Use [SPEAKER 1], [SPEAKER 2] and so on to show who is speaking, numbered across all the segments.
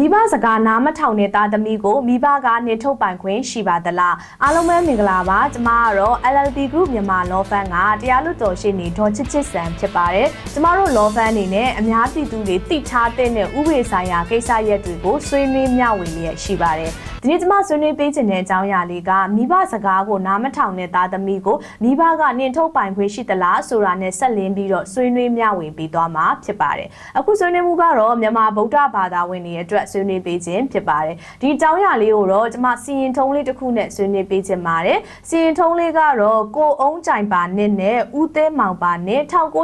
[SPEAKER 1] မိဘစကားနားမထောင်တဲ့သားသမီးကိုမိဘကနေထုတ်ပိုင်ခွင့်ရှိပါသလားအားလုံးပဲမင်္ဂလာပါကျမကတော့ LLB Group မြန်မာ Law Firm ကတရားလွတ်တော်ရှိနေဒေါ်ချစ်ချစ်စံဖြစ်ပါတယ်ကျမတို့ Law Firm အနေနဲ့အများပြည်သူတွေသိထားတဲ့ဥပဒေဆိုင်ရာကိစ္စရပ်တွေကိုဆွေးနွေးမျှဝေလျက်ရှိပါတယ်ဒီနေ့ကျမဆွေးနွေးပေးခြင်းတဲ့အကြောင်းအရာလေးကမိဘစကားကိုနားမထောင်တဲ့သားသမီးကိုမိဘကနင်ထုတ်ပိုင်ခွင့်ရှိသလားဆိုတာနဲ့ဆက်လင်းပြီးတော့ဆွေးနွေးမျှဝေပေးသွားမှာဖြစ်ပါတယ်အခုဆွေးနွေးမှုကတော့မြန်မာဗုဒ္ဓဘာသာဝင်တွေအတွက်ဆွေးနွေးပေးခြင်းဖြစ်ပါတယ်ဒီအကြောင်းအရာလေးကိုတော့ကျမစီရင်ထုံးလေးတစ်ခုနဲ့ဆွေးနွေးပေးခြင်းပါတယ်စီရင်ထုံးလေးကတော့ကိုအုံးကြိုင်ပါနဲ့နဲ့ဦးသေးမောင်ပါနဲ့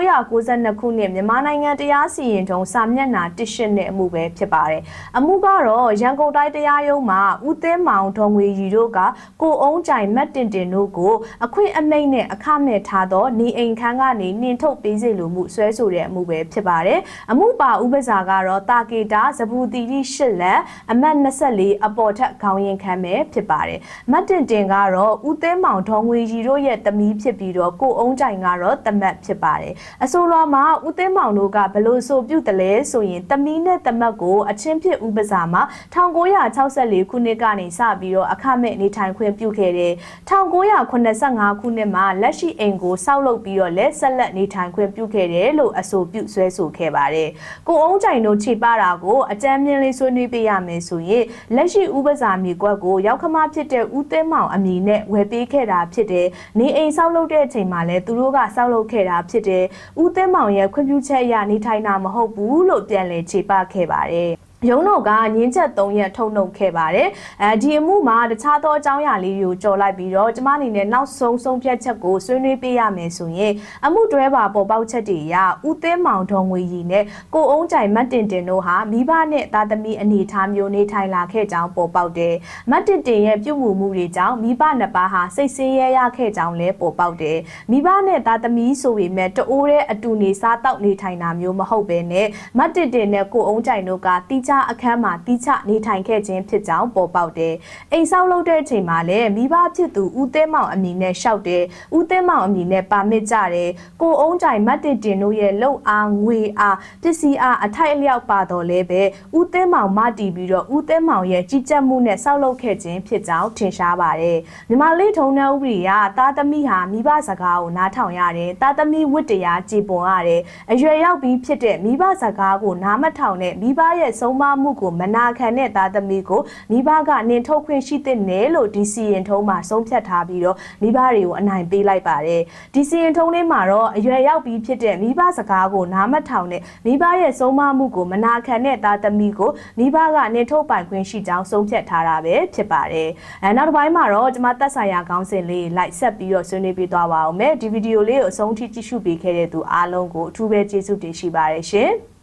[SPEAKER 1] 1992ခုနှစ်မြန်မာနိုင်ငံတရားစီရင်ထုံးစာမျက်နှာ18နဲ့အမှုပဲဖြစ်ပါတယ်အမှုကတော့ရန်ကုန်တိုင်းတရားရုံးမှာဦးသေးမောင်ဒေါ်ငွေရီတို့ကကိုအုံးကြိုင်မတ်တင်တင်တို့ကိုအခွင့်အမိတ်နဲ့အခမဲ့ထားသောနေအိမ်ခန်းကနေနှင်ထုတ်ပေးစေလိုမှုဆွဲဆိုတဲ့အမှုပဲဖြစ်ပါတယ်အမှုပါဥပစာကတော့တာကေတာဇဘူတီရီရှစ်လက်အမတ်24အပေါ်ထက်ခေါင်းရင်ခံပဲဖြစ်ပါတယ်မတ်တင်တင်ကတော့ဦးသင်းမောင်ဒေါ်ငွေရီတို့ရဲ့တမီးဖြစ်ပြီးတော့ကိုအုံးကြိုင်ကတော့တမတ်ဖြစ်ပါတယ်အဆိုတော်မှာဦးသင်းမောင်တို့ကဘလို့ဆိုပြုတ်တယ်လဲဆိုရင်တမီးနဲ့တမတ်ကိုအချင်းဖြစ်ဥပစာမှာ1964ခုနှစ်ကနေစပြီးတော့အခမဲ့နေထိုင်ခွင့်ပြုခဲ့တယ်1985ခုနှစ်မှာလက်ရှိအိမ်ကိုစောက်လုပ်ပြီးတော့လက်ဆက်လက်နေထိုင်ခွင့်ပြုခဲ့တယ်လို့အဆိုပြုဆွဲဆိုခဲ့ပါတယ်ကိုအုံးကြိုင်တို့ခြေပတာကိုအကြမ်းမြင့်လေးဆွေးနွေးပေးရမယ်ဆိုရင်လက်ရှိဥပစာမြေကွက်ကိုရောက်ခမဖြစ်တဲ့ဦးသိန်းမောင်အမည်နဲ့ဝယ်ပေးခဲ့တာဖြစ်တယ်နေအိမ်ဆောက်လုပ်တဲ့အချိန်မှာလည်းသူတို့ကဆောက်လုပ်ခဲ့တာဖြစ်တယ်ဦးသိန်းမောင်ရဲ့ခွင့်ပြုချက်အရနေထိုင်တာမဟုတ်ဘူးလို့ပြန်လည်ခြေပခဲ့ပါတယ် ရုံးတော်ကငင်းချက်3ရက်ထုတ်နှုတ်ခဲ့ပါတယ်အဲဒီအမှုမှာတခြားသောအကြောင်းအရာလေးတွေကိုကြော်လိုက်ပြီးတော့ကျမအနေနဲ့နောက်ဆုံးဆုံးဖြတ်ချက်ကိုဆွေးနွေးပေးရမယ်ဆိုရင်အမှုတွဲပါပေါ်ပေါက်ချက်တွေအရဦးသင်းမောင်ဒေါ်ငွေရီနဲ့ကိုအုံးကြိုင်မတ်တင်တင်တို့ဟာမိဘနဲ့သားသမီးအနေထားမျိုးနေထိုင်လာခဲ့ကြောင်းပေါ်ပေါက်တယ်မတ်တင်တင်ရဲ့ပြုမှုမှုတွေကြောင့်မိဘနှစ်ပါးဟာစိတ်ဆင်းရဲရခဲ့ကြောင်းလည်းပေါ်ပေါက်တယ်မိဘနဲ့သားသမီးဆိုပေမဲ့တအိုးတဲ့အတူနေစားတောက်နေထိုင်တာမျိုးမဟုတ်ပဲနဲ့မတ်တင်တင်နဲ့ကိုအုံးကြိုင်တို့ကတိကျအခန်းမှာတီးချနေထိုင်ခဲ့ခြင်းဖြစ်ကြောင်းပေါ်ပေါက်တယ်။အိမ်ဆောက်လုပ်တဲ့အချိန်မှာလည်းမိဘဖြစ်သူဦးသင်းမောင်အမည်နဲ့ရှောက်တယ်။ဦးသင်းမောင်အမည်နဲ့ပါမစ်ကြတယ်။ကိုအုံးကြိုင်မတ်တင်တင်တို့ရဲ့လှုပ်အားငွေအားပစ္စည်းအားအထိုက်အလျောက်ပါတော်လဲပဲဦးသင်းမောင်မတီးပြီးတော့ဦးသင်းမောင်ရဲ့ကြီးကြပ်မှုနဲ့ဆောက်လုပ်ခဲ့ခြင်းဖြစ်ကြောင်းထင်ရှားပါတယ်။မြမလေးထုံတဲ့ဥပဒေကသားသမီးဟာမိဘစကားကိုနားထောင်ရတယ်။သားသမီးဝတ္တရားကြည်ပွန်ရတယ်။အရွယ်ရောက်ပြီးဖြစ်တဲ့မိဘစကားကိုနားမထောင်တဲ့မိဘရဲ့ဆုံးမမှုကိုမနာခံတဲ့သားသမီးကိုမိဘကနင်ထုတ်ခွင့်ရှိတဲ့နယ်လို့ဒီစီရင်ထုံးမှာဆုံးဖြတ်ထားပြီးတော့မိဘတွေကိုအနိုင်ပေးလိုက်ပါတယ်ဒီစီရင်ထုံးလေးမှာတော့အရွယ်ရောက်ပြီးဖြစ်တဲ့မိဘစကားကိုနားမထောင်တဲ့မိဘရဲ့ဆုံးမမှုကိုမနာခံတဲ့သားသမီးကိုမိဘကနင်ထုတ်ပိုင်ခွင့်ရှိကြောင်းဆုံးဖြတ်ထားတာပဲဖြစ်ပါတယ်အဲနောက်တစ်ပိုင်းမှာတော့ကျွန်မသက်ဆိုင်ရာခေါင်းစဉ်လေးလိုက်ဆက်ပြီးတော့ဆွေးနွေးပေးသွားပါအောင်မယ်ဒီဗီဒီယိုလေးကိုအဆုံးထိကြည့်ရှုပေးခဲ့တဲ့သူအားလုံးကိုအထူးပဲကျေးဇူးတင်ရှိပါတယ်ရှင်